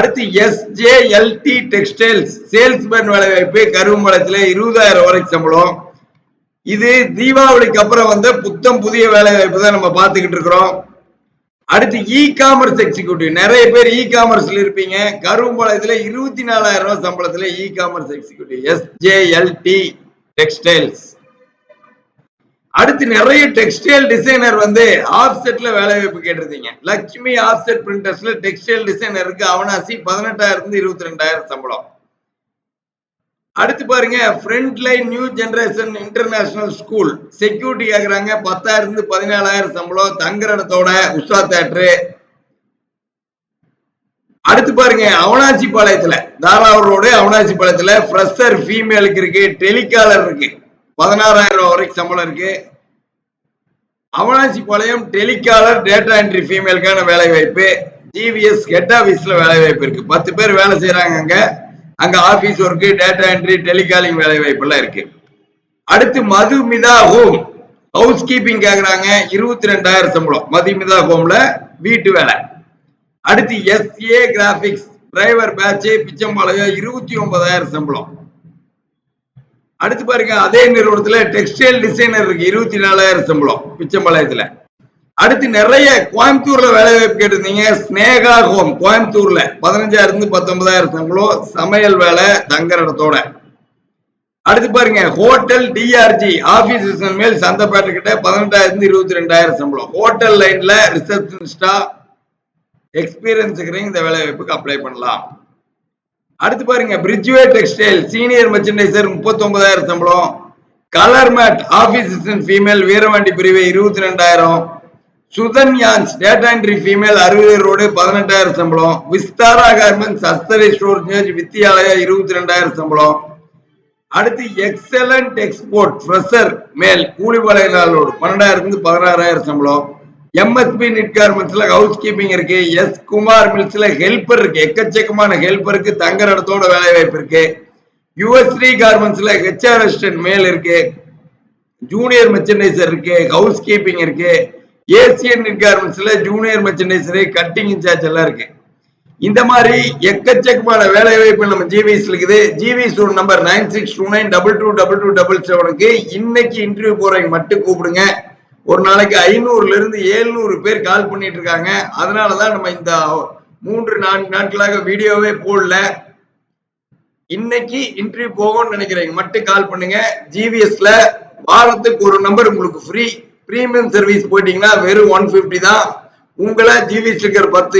அடுத்து எஸ்ஜேஎல்டி textiles salesman வேலை வாய்ப்பு இருபதாயிரம் வரைக்கும் சம்பளம். இது தீபாவளிக்கு அப்புறம் வந்த புத்தம் புதிய வேலை வாய்ப்பு தான் நம்ம பார்த்துக்கிட்டு இருக்கிறோம். அடுத்து இ காமர்ஸ் எக்ஸிக்யூட்டிவ் நிறைய பேர் இ காமர்ஸ்ல இருப்பீங்க. கருவம்பாளையத்துல இருபத்தி நாலாயிரம் ரூபாய் சம்பளத்துல e commerce executive SJLT textiles அடுத்து நிறைய டெக்ஸ்டைல் டிசைனர் வந்து ஆப்செட்ல வேலை வாய்ப்பு கேட்டிருந்தீங்க. லட்சுமி ஆப்செட் பிரிண்டர்ஸ்ல டெக்ஸ்டைல் டிசைனருக்கு அவனாசி பதினெட்டாயிரம் இருந்து இருபத்தி ரெண்டாயிரம் சம்பளம். அடுத்து பாருங்க front line new generation international school security கேட்குறாங்க பத்தாயிரம் இருந்து பதினாலாயிரம் சம்பளம் தங்குற இடத்தோட உஷா தேட்டரு அடுத்து பாருங்க அவனாச்சி பாளையத்துல தாராவூர் ரோடு அவனாச்சி பாளையத்துல ஃப்ரெஷர் ஃபீமேலுக்கு இருக்கு டெலிகாலர் இருக்கு பதினாறாயிரம் ரூபாய் வரைக்கும் சம்பளம் இருக்கு. Avanashi Palayam telecaller data entry ஃபீமேலுக்கான வேலை வாய்ப்பு ஜிவிஎஸ் ஹெட் ஆஃபீஸில் வேலை வாய்ப்பு இருக்கு. பத்து பேர் வேலை செய்யறாங்க அங்க. அங்க office work data entry telecalling வேலை வாய்ப்பு எல்லாம் இருக்கு. அடுத்து மதுமிதா ஹோம் ஹவுஸ் கீப்பிங் கேக்குறாங்க. இருபத்தி ரெண்டாயிரம் சம்பளம் மதுமிதா ஹோம்ல வீட்டு வேலை. அடுத்து S A graphics driver batch Pichampalayam இருபத்தி ஒன்பதாயிரம் சம்பளம். அடுத்து பாருங்க அதே நிறுவனத்துல டெக்ஸ்டைல் டிசைனர் இருக்கு இருபத்தி நாலாயிரம் சம்பளம் பிச்சம்பாளையத்துல. அடுத்து நிறைய கோயம்புத்தூர்ல வேலை வாய்ப்பு கேட்டிருந்தீங்க ஸ்னேகா ஹோம் கோயம்புத்தூர்ல. பதினஞ்சாயிரம் இருந்து பத்தொன்பதாயிரம் சம்பளம் சமையல் வேலை தங்குற இடத்தோட. அடுத்து பாருங்க ஹோட்டல் டிஆர்ஜி ஆபீஸ் மேல் சந்தைப்பேட்டை கிட்ட பதினெட்டாயிரம் இருந்து இருபத்தி ரெண்டாயிரம் சம்பளம். ஹோட்டல் லைன்ல ரிசப்ஷனிஸ்டா எக்ஸ்பீரியன்ஸ் இந்த வேலை வாய்ப்புக்கு அப்ளை பண்ணலாம். அடுத்து பாருங்க பிரிட்ஜ்வே டெக்ஸ்டைல் சீனியர் மெர்ச்சன்டைசர் முப்பத்தி ஒன்பதாயிரம் சம்பளம். Colour mat office assistant female Veeravandi பிரிவு இருபத்தி ரெண்டாயிரம் சுதன்யான்ஸ் டேட்டா என்ட்ரி ஃபீமேல் அறுபது ரோடு பதினெட்டாயிரம் சம்பளம். விஸ்தாரா கார்மெண்ட்ஸ் அஸ்தரி ஸ்டோரேஜ் வித்தியாலயா இருபத்தி ரெண்டாயிரம் சம்பளம். அடுத்து எக்ஸலண்ட் எக்ஸ்போர்ட் ஃப்ரெஷர் மேல் கூலிபாளையங்களோடு பன்னெண்டாயிரத்துலேருந்து பதினாறாயிரம் சம்பளம். எம்எஸ்பி நிட் கார்மெண்ட்ஸ்ல ஹவுஸ் கீப்பிங் இருக்கு. எஸ் குமார் மில்ஸ்ல ஹெல்ப்பர் இருக்கு. எக்கச்சக்கமான ஹெல்ப்பருக்கு தங்குற இடத்தோட வேலை வாய்ப்பு இருக்கு. யுஎஸ்டி கார்மெண்ட்ஸ்ல ஹெச்ஆர் அசிஸ்டன்ட் மேல் இருக்கு. ஜூனியர் மெர்ச்சன்டைசர் இருக்கு. ஹவுஸ் கீப்பிங் இருக்கு ஏசியன் நிட் கார்மெண்ட்ஸ்ல ஜூனியர் மெர்ச்சன்டைசர் கட்டிங் இன்சார்ஜ் எல்லாம் இருக்கு. இந்த மாதிரி எக்கச்சக்கமான வேலை வாய்ப்பு நம்ம ஜிவிஸ் இருக்குது. GVS number nine six two nine double two double two double செவனுக்கு இன்னைக்கு இன்டர்வியூ போறவங்க மட்டும் கூப்பிடுங்க. ஒரு நாளைக்கு ஐநூறுல இருந்து ஏழ்நூறு பேர் கால் பண்ணிட்டு இருக்காங்க. அதனாலதான் நம்ம இந்த மூன்று நான்கு நாட்களாக வீடியோவே போடல. இன்னைக்கு இன்டர்வியூ போகும்னு நினைக்கிறேன் மட்டும் கால் பண்ணுங்க. ஜிவிஎஸ்ல வாரத்துக்கு ஒரு நம்பர் உங்களுக்கு ஃப்ரீ பிரீமியம் சர்வீஸ் போயிட்டீங்கன்னா வெறும் ஒன் பிப்டி தான். உங்களை ஜிவிஎஸ் இருக்கிற பத்து